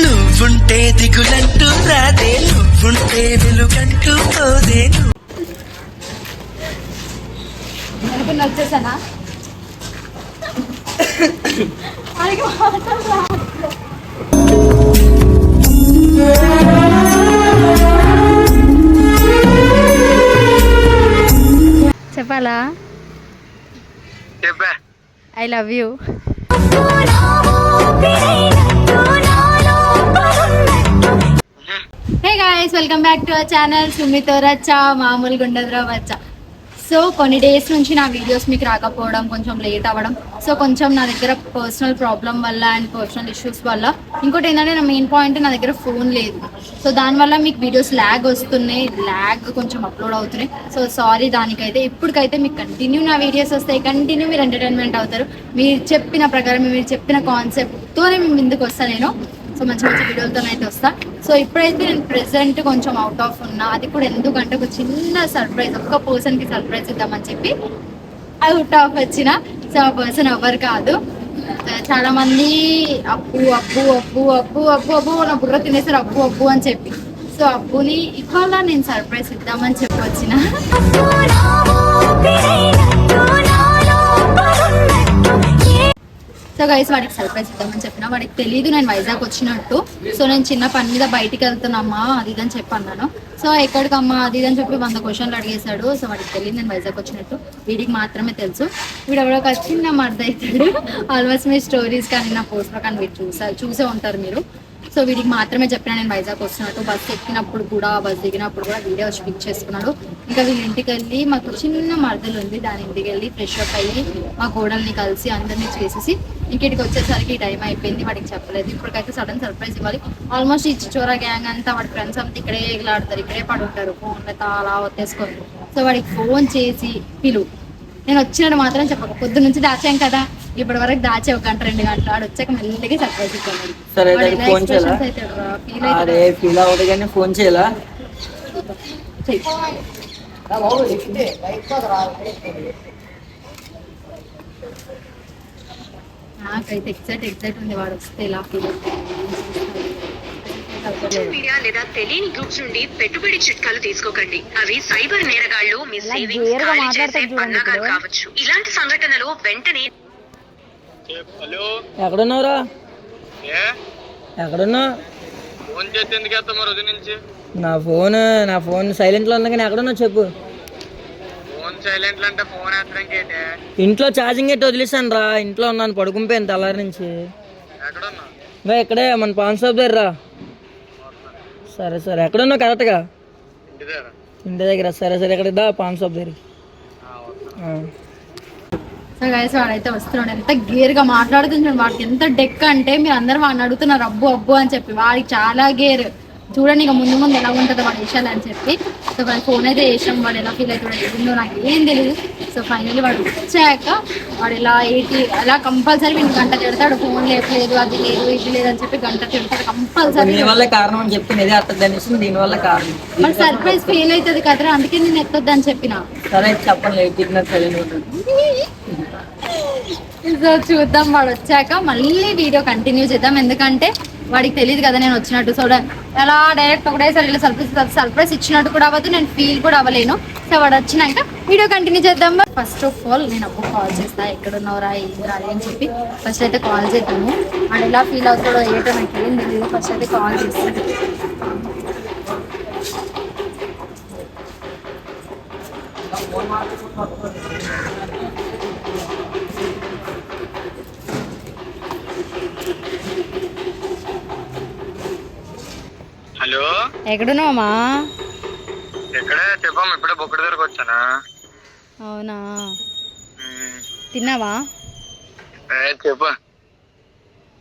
నువ్వుంటే దిగులంటూ రాదే నువ్వుంటే వెలుగంటూ పోదే. అనుకుని వచ్చేసానా చెప్పాలా చెప్పా. I love you hey guys welcome back to our channel సుమితో రచ్చ మామూలుగా ఉండదురా వచ్చ సో కొన్ని డేస్ నుంచి నా వీడియోస్ మీకు రాకపోవడం కొంచెం లేట్ అవ్వడం సో కొంచెం నా దగ్గర పర్సనల్ ప్రాబ్లం వల్ల అండ్ పర్సనల్ ఇష్యూస్ వల్ల. ఇంకోటి ఏంటంటే నా మెయిన్ పాయింట్ నా దగ్గర ఫోన్ లేదు. సో దానివల్ల మీకు వీడియోస్ ల్యాగ్ వస్తున్నాయి. ల్యాగ్ కొంచెం అప్లోడ్ అవుతున్నాయి. సో సారీ దానికైతే. ఇప్పటికైతే మీకు కంటిన్యూ నా వీడియోస్ వస్తాయి. కంటిన్యూ మీరు ఎంటర్టైన్మెంట్ అవుతారు. మీరు చెప్పిన ప్రకారం మీరు చెప్పిన కాన్సెప్ట్తోనే మేము ముందుకు వస్తాను నేను. సో మంచి మంచి వీడియోలతో అయితే వస్తా. సో ఇప్పుడైతే నేను ప్రెసెంట్ కొంచెం అవుట్ ఆఫ్ ఉన్నా. అది కూడా ఎందుకంటే ఒక చిన్న సర్ప్రైజ్ ఒక్క పర్సన్కి సర్ప్రైజ్ ఇద్దామని చెప్పి అవుట్ ఆఫ్ వచ్చిన. సో ఆ పర్సన్ ఎవరు కాదు. చాలా మంది అప్పు అప్పు అప్పు అప్పు అప్పు అప్పు నా బుర్ర తినేసారు అప్పు అప్పు అని చెప్పి. సో అప్పుని ఇవాళ నేను సర్ప్రైజ్ ఇద్దామని చెప్పి సో గైస్ వాడికి సర్ప్రైజ్ ఇద్దామని చెప్పిన వాడికి తెలియదు నేను వైజాగ్ వచ్చినట్టు. సో నేను చిన్న పని మీద బయటికి వెళ్తున్నామ్మా అది ఇది అని చెప్పి అన్నాను. సో ఎక్కడికమ్మా అది ఇది అని చెప్పి వంద క్వశ్చన్లు అడిగేశాడు. సో వాడికి తెలియదు నేను వైజాగ్ వచ్చినట్టు. వీడికి మాత్రమే తెలుసు. వీడు ఎవడొక నా మర్ద అవుతాడు. ఆల్మోస్ట్ మీ స్టోరీస్ కానీ నా పోస్ట్లో కానీ మీరు చూసా చూసే ఉంటారు మీరు. సో వీడికి మాత్రమే చెప్పిన నేను వైజాగ్ వస్తున్నట్టు. బస్ ఎక్కినప్పుడు కూడా బస్ దిగినప్పుడు కూడా వీడియో వచ్చి పిక్ చేసుకున్నాడు. ఇంకా వీళ్ళ ఇంటికి వెళ్ళి మాకు చిన్న మరదలు ఉంది దాని ఇంటికి వెళ్ళి ఫ్రెష్ అప్ అయ్యి మా గోడల్ని కలిసి అందరినీ చేసేసి ఇంటికి వచ్చేసరికి టైం అయిపోయింది. వాడికి చెప్పలేదు. ఇప్పటికైతే సడన్ సర్ప్రైజ్ ఇవ్వాలి. ఆల్మోస్ట్ ఈ చిచోరా గ్యాంగ్ అంతా వాడి ఫ్రెండ్స్ అంతా ఇక్కడే ఎగలాడతారు. ఇక్కడే పడుంటారు. ఫోన్లతో అలా వచ్చేసుకొని సో వాడికి ఫోన్ చేసి పిలువు నేను వచ్చినట్టు మాత్రం చెప్పక. పొద్దు నుంచి దాచాం కదా. ఇప్పటి వరకు దాచే ఒక గంట రెండు గంటలు. ఆడు వచ్చాక మెల్లిగా సర్ప్రైజ్ ఇస్తాను ఫోన్ చేయాలా? ఫోన్ చేయాలా? నాకైతే ఎక్సైట్ ఎక్సైట్ ఉంది వాడు వస్తే ఇలా ఫీల్ సోషల్ మీడియా లేదా తెలియని గ్రూప్స్ నుండి పెట్టుబడి చిట్కాలు తీసుకోకండి. అవి సైబర్ నేరగాళ్ళు మీ సేవింగ్స్ ఖాళీ చేసే మాట్లాడతాడు చూడండి పన్నాగాలు. కావచ్చు. ఇలాంటి సంఘటనలు వెంటనే హలో? ఎక్కడున్నావురా? ఏ? ఎక్కడున్నావు? ఫోన్ చేస్తే ఎందుకు వేస్తాం ఉదయం నుంచి? నా ఫోన్ నా ఫోన్ సైలెంట్లో ఉంది కానీ ఎక్కడున్నావు చెప్పు. సైలెంట్ అంటే ఫోన్ ఏంటి? ఇంట్లో ఛార్జింగ్ ఎట్టి వదిలేసాను రా. ఇంట్లో ఉన్నాను పడుకుంపోయాను తెల్లారి నుంచి. ఎక్కడున్నా ఇంకా ఇక్కడే మన పాన్ షాప్ దగ్గర రా. సరే సరే. ఎక్కడున్నావు కరెక్ట్గా ఇంటి దగ్గర. ఇంటి దగ్గర. సరే సరే. ఇక్కడ దా పాన్ షాప్ దగ్గర. సో గైస్ వాడైతే వస్తున్నాడు. ఎంత గేర్గా మాట్లాడుతున్నాడు వాడికి ఎంత డెక్ అంటే మీరు అందరూ వాడిని అడుగుతున్నారు అబ్బు అబ్బు అని చెప్పి. వాడికి చాలా గేర్. చూడండి ఇక ముందు ముందు ఎలా ఉంటుందో వాడి విషయాలు అని చెప్పి. సో వాడి ఫోన్ అయితే వేసాం. వాడు ఎలా ఫీల్ అవుతాడో ఏందో నాకు ఏం తెలియదు సో ఫైనల్లీ వాడు వచ్చాక వాడు ఇలా ఎయిటీ అలా కంపల్సరీ వీడిని గంట తిడతాడు. ఫోన్ లేపలేదు అది లేదు ఇది లేదు అని చెప్పి గంట తిడతాడు. కంపల్సరీ వల్ల కారణం అని చెప్తే ఇదే అర్థం. అనేసి దీని వల్ల కారణం. మరి సర్ప్రైజ్ ఫెయిల్ అవుతుంది కదరా. అందుకే నేను ఎత్తొద్దు అని చెప్పిన. సరే ఉంటుంది సో చూద్దాం. వాడు వచ్చాక మళ్ళీ వీడియో కంటిన్యూ చేద్దాం. ఎందుకంటే వాడికి తెలియదు కదా నేను వచ్చినట్టు. సో అలా డైరెక్ట్ ఒకటేసారి ఇలా సర్ప్రైజ్ సర్ప్రైజ్ ఇచ్చినట్టు కూడా అవ్వదు నేను ఫీల్ కూడా అవ్వలేను. సో వాడు వచ్చినాక వీడియో కంటిన్యూ చేద్దాం. ఫస్ట్ ఆఫ్ ఆల్ నేను అప్పుడు కాల్ చేస్తా ఎక్కడ ఏం రాలి అని చెప్పి ఫస్ట్ అయితే కాల్ చేద్దాము. వాడు ఎలా ఫీల్ అవుతాడో ఏంటో నాకు ఏం తెలియదు. ఫస్ట్ అయితే కాల్ చేస్తాను ఎక్కడున్నావమ్మా ఎక్కడే చెప్పమ్మ ఇప్పుడే బొక్కడి దగ్గరకు వచ్చానా? అవునా? తిన్నావా? చెప్పు.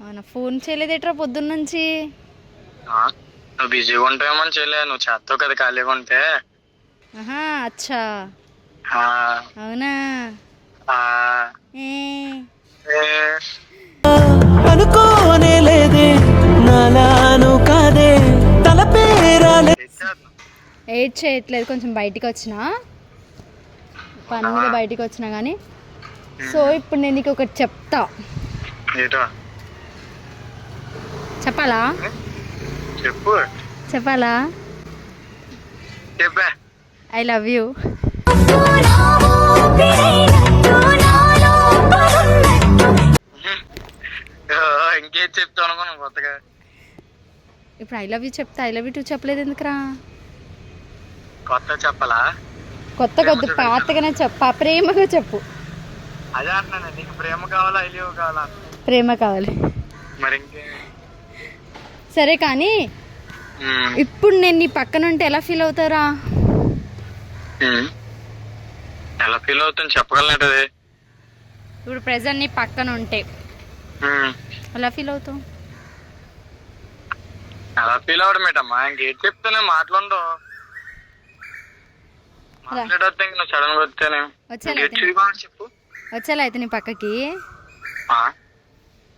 అవునా ఫోన్ చేయలేదేట్రా పొద్దున్న నుంచి? నువ్వు బిజీగా ఉంటావేమని చేయలే నువ్వు చేస్తావు కదా ఖాళీగా ఉంటే. ఆహా అచ్చా. అవునా? ఎయిట్ చేయట్లేదు కొంచెం బయటికి వచ్చిన పని మీద బయటికి వచ్చిన కానీ సో ఇప్పుడు నేను నీకు ఒకటి చెప్తా. చెప్పాలా? చెప్పు. చెప్పాలా? చెప్పా. I love you. ఇంకేం కొత్తగా? ఇప్పుడు ఐ లవ్ యూ చెప్తా ఐ లవ్ యూ టూ చెప్పలేదు ఎందుకురా కొత్త చెప్పాలా? కొత్త కొద్ది పాతగానే చెప్పా. ప్రేమగా చెప్పు. అదే అంటున్నాను నీకు ప్రేమ కావాలా ఐలియో కావాలా? ప్రేమ కావాలి. మరి సరే కానీ ఇప్పుడు నేను నీ పక్కన ఉంటే ఎలా ఫీల్ అవుతారా. ఎలా ఫీల్ అవుతుంది చెప్పగలనటది. ఇప్పుడు ప్రెసెంట్ నీ పక్కన ఉంటే ఎలా ఫీల్ అవుతావు? అలా ఫీల్ అవడం ఏంటమ్మా ఇంకేం చెప్తానే మాట్లాడు మాట్లాడొద్దు ఇంక నువ్వు సడన్గా వస్తేనే వచ్చేలా అయితే. నీ పక్కకి?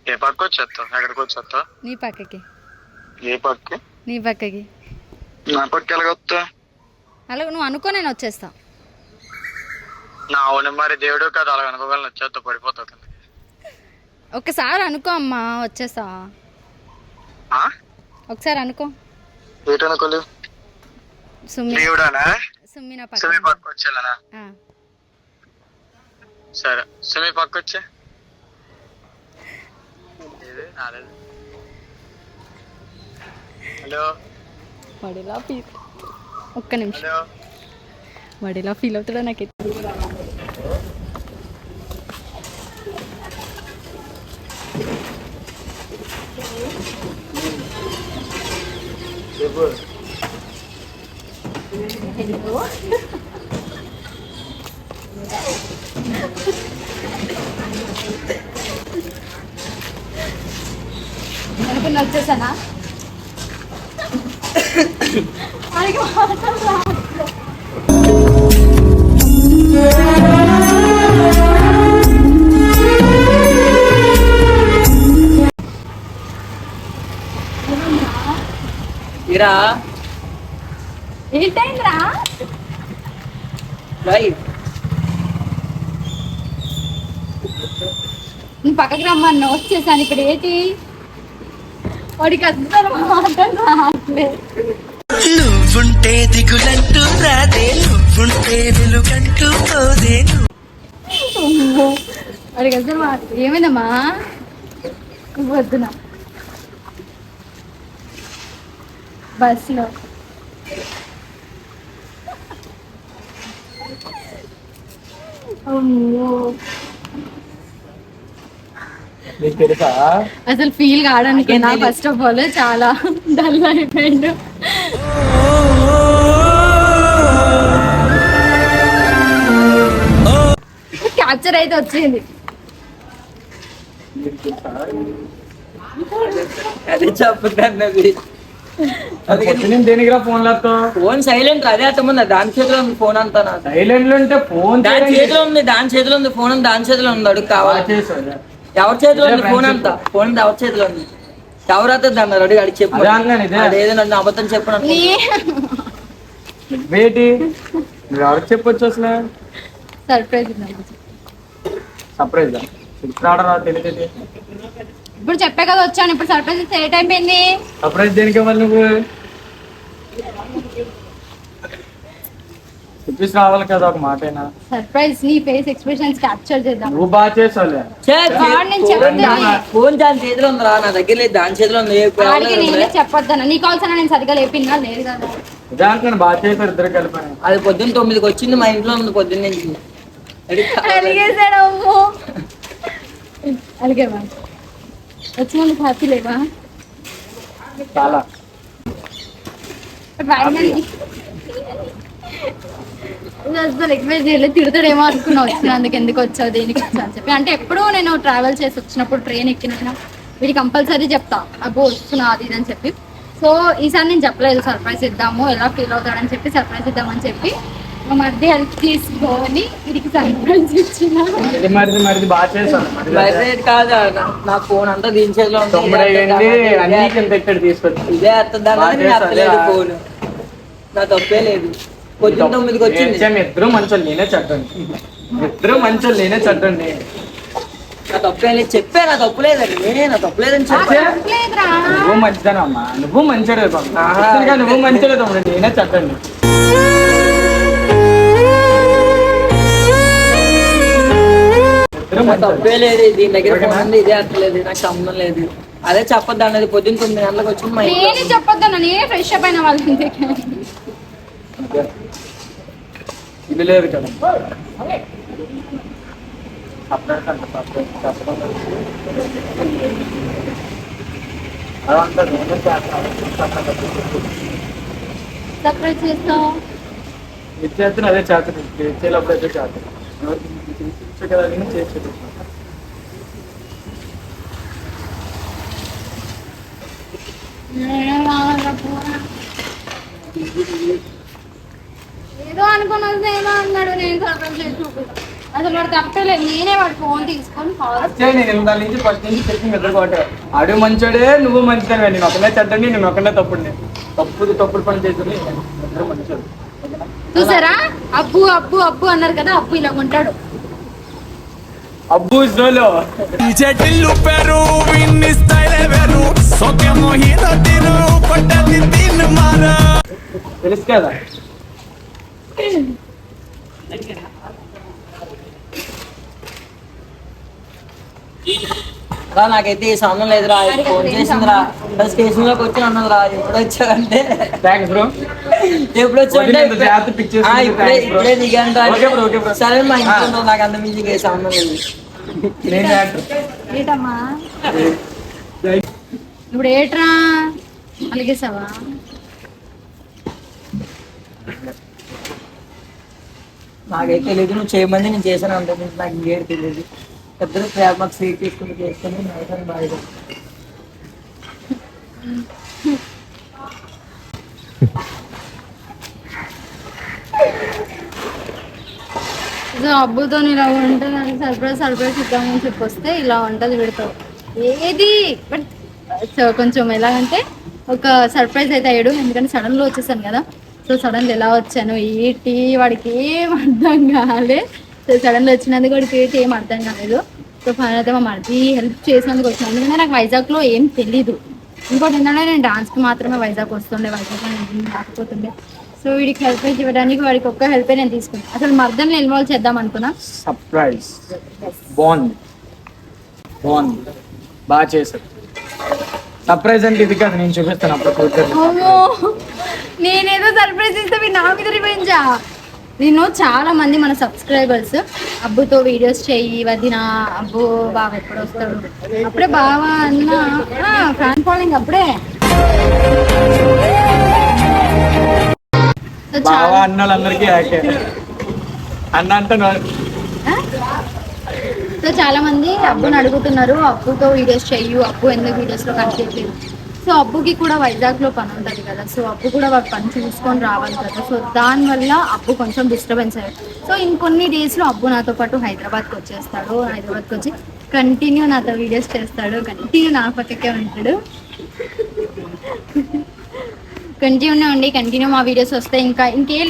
ఏ పక్క వచ్చేస్తావు? ఎక్కడికి వచ్చేస్తావు? నీ పక్కకి. ఏ పక్క? నీ పక్కకి. నా పక్క ఎలాగ వస్తావు? అలాగే నువ్వు అనుకో నేను వచ్చేస్తా. నా అవును మరి దేవుడు కాదు అలా అనుకోగలను వచ్చేస్తావు పడిపోతావు కింద ఒకసారి అనుకో అమ్మా వచ్చేస్తా. ఒకసారి అనుకో. ఏటనుకోలేవు? సుమ్మి దేవుడానా? సుమ్మి నా సుమి పక్క వచ్చేలానా. సరే. సుమి పక్క వచ్చే. హలో? వాడిలా ఫీల్ ఒక్క నిమిషం. హలో? వాడిలా ఫీల్ అవుతాడో నాకు అనుకుని వచ్చేసానా మాత్రం ఇరా. ఏంటైందిరా రైట్ నేను పక్కకి రమ్మన్నా వచ్చేసాను ఇప్పుడు ఏంటి. వాడికి మాటలు రావట్లేదు నువ్వుంటే దిగులంటూ రాదే నువ్వుంటే వెలుగంటూ పోదే. అమ్మో. వాడికి అసలు ఏమైందమ్మా? నువ్వు వద్దున బస్సులో అమ్మో నీకు తెలుసా అసలు ఫీల్ కాడనుకున్నా ఫస్ట్ ఆఫ్ ఆల్ చాలా డల్ అయిపోయిండు. క్యాప్చర్ అయితే వచ్చింది. అది దేనికిరా ఫోన్ సైలెంట్ అదే దాని చేతిలో ఉంది ఫోన్ అంతా సైలెంట్ ఫోన్ దాని చేతిలో ఉంది దాని చేతిలో ఉంది ఫోన్ అంతా దాని చేతిలో ఉంది అడుగు కావాలి. ఎవరి చేతిలో ఉంది ఫోన్. అంతా? ఫోన్ ఎవరి చేతిలో ఉంది? ఎవరైతే దాన్ని అడిగి అడిగి చెప్పు. అదేదో నన్ను అబద్ధం చెప్పను ఎవరికి చెప్పొచ్చు అసలు? సర్ప్రైజ్ సర్ప్రైజ్ ఇప్పుడు చెప్పే కదా వచ్చాను. ఇప్పుడు సర్ప్రైజ్ ఇస్తే ఏ టైం పోయింది? సర్ప్రైజ్ దేనికి ఇవ్వాలి నువ్వు? చూపిసి రావాలి కదా ఒక మాటైనా. సర్ప్రైజ్ నీ ఫేస్ ఎక్స్ప్రెషన్స్ క్యాప్చర్ చేద్దాం. నువ్వు బాగా చేసావులే. ఫోన్ దాని చేతిలో ఉందిరా నా దగ్గర లేదు దాని చేతిలో ఉంది దగ్గర నేనే? చెప్పొద్దాను నీ కాల్స్ నేను సరిగా లేపినా లేదు కదా. ఇదే అంటున్నాను బాగా చేశారు ఇద్దరు కలిపి అది పొద్దున్న తొమ్మిదికి వచ్చింది మా ఇంట్లో ఉంది పొద్దున్న నుంచి. అడిగి కావాలి. అలిగేసాడు అమ్మో. అలిగేవా? వచ్చినందుకు హ్యాపీ లేవా? చాలా. అసలు ఎక్స్పెక్ట్ చేయలేదు తిడతాడేమో అనుకున్నా వచ్చినందుకు ఎందుకు వచ్చావు దేనికి వచ్చావు అని చెప్పి. అంటే ఎప్పుడూ నేను ట్రావెల్ చేసి వచ్చినప్పుడు ట్రైన్ ఎక్కిన వీడి కంపల్సరీ చెప్తా అబ్బో వస్తున్నా అది ఇది అని చెప్పి. సో ఈసారి నేను చెప్పలేదు సర్ప్రైజ్ ఇద్దాము ఎలా ఫీల్ అవుతాడని చెప్పి సర్ప్రైజ్ ఇద్దామని చెప్పి. మా మధ్య హెల్ప్ తీసుకొని వీడికి సర్ప్రైజ్ ఇచ్చిన. నా- ఫోన్ అంతా ఇదే అర్థం. ఫోన్ నా తప్పే లేదు. పొద్దున్న తొమ్మిదికి వచ్చింది. ఇద్దరు మంచోళ్ళు నేనే చెడ్డండి ఇద్దరు మంచోళ్ళు నేనే చెడ్డండి నా తప్పే లేదు. చెప్పే నా తప్పు లేదండి. నా తప్పు లేదని చెప్పే. నువ్వు మంచిదానమ్మా నువ్వు మంచోడే తమ్ముడు. నువ్వు మంచోడే తమ్ముడు నేనే మంచోళ్ళు. తప్పే లేదు. దీని దగ్గర ఉంది. ఇదే అంటలేదు నాకు సంబంధం లేదు. అదే చెప్పొద్దు అన్నది. పొద్దున్న తొమ్మిది గంటలకు ఇంట్లో. నేనే చెప్పొద్దు నేనే ఫ్రెష్ అప్ అయిన వాళ్ళ ఇంటికి. ఇది లేదు కదా. సపరేట్ నేనే చేస్తాను చేస్తావు? ఇది చేస్తున్నా అదే చేస్తాను చేసేటప్పుడు అయితే చేస్తాను ఎవరికి కదా అని చేసి చూపిస్తాను ఏదో అనుకుని వస్తే ఏదో అన్నాడు నేను సర్ప్రైజ్ చేసి చూపిస్తాను అసలు వాడు తప్పలేదు నేనే వాడు ఫోన్ తీసుకొని నేను ఎనిమిది నుంచి ఫస్ట్ నుంచి చెప్పి నిద్రపోటే ఆడు మంచోడే నువ్వు నేను ఒకనే చెడ్డండి నేను ఒకనే తప్పుండి తప్పుడు తప్పుడు పని చేస్తుంది ఇద్దరు మంచోడు చూసారా? అబ్బు అబ్బు అబ్బు అన్నారు కదా అబ్బు ఇలా ఉంటాడు అబ్బు జోలో చెటిల్లు పెరు విన్ని స్టైల్ వేరు. సోకే మోహిత తిరు కొట్టది మారా. తెలుసు కదా? రా నాకైతే ఈ సమయం లేదురా. ఫోన్ చేసిందిరా. స్టేషన్లోకి వచ్చి అన్నదిరా ఎప్పుడు వచ్చావంటే? థ్యాంక్స్ బ్రో ఎప్పుడు వచ్చావంటే? ఇప్పుడే. ఇప్పుడే. సరే మా ఇంట్లో నాకు అంత మీదికి ఏ సంబంధం లేదు. ఇప్పుడు ఏట్రా? అలిగేసావా నాకైతే తెలియదు నువ్వు చేయమంది నేను చేశాను అంత నాకు ఇంకేం తెలియదు ఇద్దరు ప్రేమకు సీట్ తీసుకుని చేసుకుని నైట్ బాగా. అబ్బుతో ఇలా ఉంటుంది సర్ప్రైజ్ సర్ప్రైజ్ ఇద్దామని చెప్పి వస్తే ఇలా ఉంటుంది పెడతావు ఏది? బట్ కొంచెం ఎలాగంటే ఒక సర్ప్రైజ్ అయితే అయ్యాడు. ఎందుకంటే సడన్లో వచ్చేసాను కదా. సో సడన్గా ఎలా వచ్చాను? ఏంటి? వాడికి ఏం అర్థం కాలే. సో సడన్గా వచ్చినందుకు వాడికి ఏంటి? ఏం అర్థం కాలేదు. సో ఫైనల్ అయితే మా మరిది హెల్ప్ చేసినందుకు వచ్చిన. ఎందుకంటే నాకు వైజాగ్లో ఏం తెలీదు. ఇంకోటి ఏంటంటే నేను డాన్స్కి మాత్రమే వైజాగ్ వస్తుండే. వైజాగ్లో నేను రాకపోతుండే. సో వీడికి హెల్ప్ ఇవ్వడానికి వాడికి ఒక్క హెల్ప్ నేను తీసుకున్నాను అసలు మర్దల్ని ఇన్వాల్వ్ చేద్దాం అనుకున్నా. సర్ప్రైజ్ బాగుంది బాగుంది బాగా చేశారు సర్ప్రైజ్ అంటే ఇది కాదు నేను చూపిస్తాను అప్పుడు కూర్చొని నేనేదో సర్ప్రైజ్ ఇస్తే మీరు నా మీద రివెంజా నేను చాలా మంది మన సబ్స్క్రైబర్స్ అబ్బుతో వీడియోస్ చెయ్యి వదిన అబ్బు బావ ఎప్పుడు వస్తాడు? అప్పుడే బావా అన్న ఫ్యాన్ ఫాలోయింగ్ అప్పుడే. అన్నోళ్ళందరికీ యాక్టే అన్న అంటే సో చాలా మంది అబ్బుని అడుగుతున్నారు అప్పుతో వీడియోస్ చెయ్యు అప్పు ఎందుకు వీడియోస్లో కనిపించలేదు సో అబ్బుకి కూడా వైజాగ్లో పని ఉంటుంది కదా సో అబ్బు కూడా వాడు పని చూసుకొని రావాలి కదా సో దానివల్ల అబ్బు కొంచెం డిస్టర్బెన్స్ అయ్యాడు సో ఇంకొన్ని డేస్లో అబ్బు నాతో పాటు హైదరాబాద్కి వచ్చేస్తాడు హైదరాబాద్కి వచ్చి కంటిన్యూ నాతో వీడియోస్ చేస్తాడు కంటిన్యూ నా పక్కకే ఉంటాడు. కంటిన్యూ ఉండి కంటిన్యూ మా వీడియోస్ వస్తాయి ఇంకా ఇంకే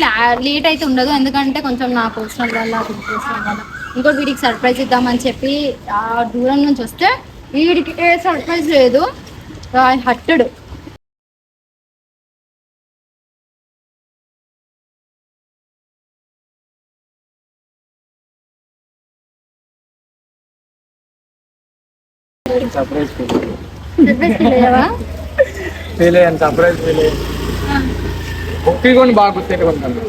లేట్ అయితే ఉండదు ఎందుకంటే కొంచెం నా పర్సనల్ వల్ల పర్సనల్ వల్ల. ఇంకోటి వీడికి సర్ప్రైజ్ ఇద్దామని చెప్పి ఆ దూరం నుంచి వస్తే వీడికి ఏ సర్ప్రైజ్ లేదు. హట్టడు. సర్ప్రైజ్ ఫీల్ అయ్యాను సర్ప్రైజ్ ఫీల్ అయ్యాను. ఒక్కి కొన్ని బాగా గుర్తెట్టుకుంటాను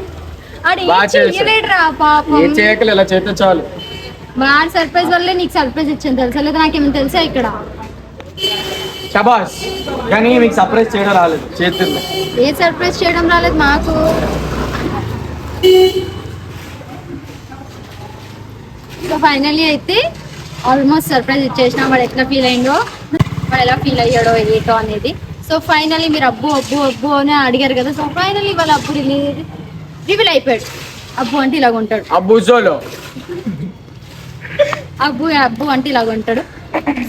ఏం బాగా చేశాడు. చెయ్యలేడురా పాపం. ఏ చేయకలు ఇలా చేస్తే చాలు. వాడి సర్ప్రైజ్ వల్లే నీకు సర్ప్రైజ్ ఇచ్చాను తెలుసా? లేదా నాకేమైనా తెలుసా ఇక్కడ? షబాష్ కానీ మీకు సర్ప్రైజ్ చేయడం రాలేదు. చేతుల్లో. ఏ సర్ప్రైజ్ చేయడం రాలేదు మాకు? సో ఫైనల్లీ అయితే ఆల్మోస్ట్ సర్ప్రైజ్ ఇచ్చేసిన. వాడు ఎట్లా ఫీల్ అయిందో వాడు ఎలా ఫీల్ అయ్యాడో ఏటో అనేది. సో ఫైనల్లీ మీరు అబ్బు అబ్బు అబ్బు అని అడిగారు కదా. సో ఫైనల్లీ వాళ్ళ అబ్బు రివీల్ అయిపోయాడు. అబ్బు అంటే ఇలాగ ఉంటాడు అబ్బు జోలో అబ్బు అబ్బు అంటే ఇలాగ ఉంటాడు.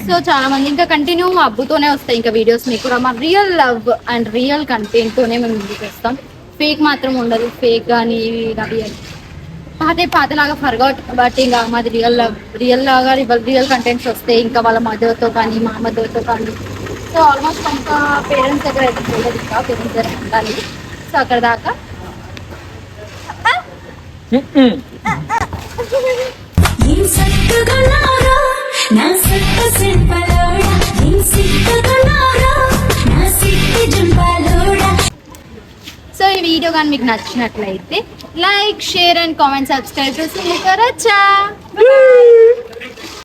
సో చాలా మంది ఇంకా కంటిన్యూ అబ్బుతోనే వస్తాయి ఇంకా వీడియోస్ మీకు కూడా. మా real love and real content తోనే మేము ముందుకు వస్తాం. ఫేక్ మాత్రం ఉండదు. ఫేక్ కానీ రియల్ పాతే పాతలాగా ఫర్గౌట్ బట్ ఇంకా మాది రియల్ లవ్ రియల్ లాగా రియల్ కంటెంట్స్ వస్తాయి. ఇంకా వాళ్ళ మదర్తో కానీ మా మదర్తో కానీ. సో ఆల్మోస్ట్ ఇంకా పేరెంట్స్ దగ్గర అయితే చూడదు ఇంకా. పేరెంట్స్ దగ్గర ఉండాలి. సో అక్కడ దాకా. సో ఈ వీడియో కానీ మీకు నచ్చినట్లయితే like share and comment subscribe చేసి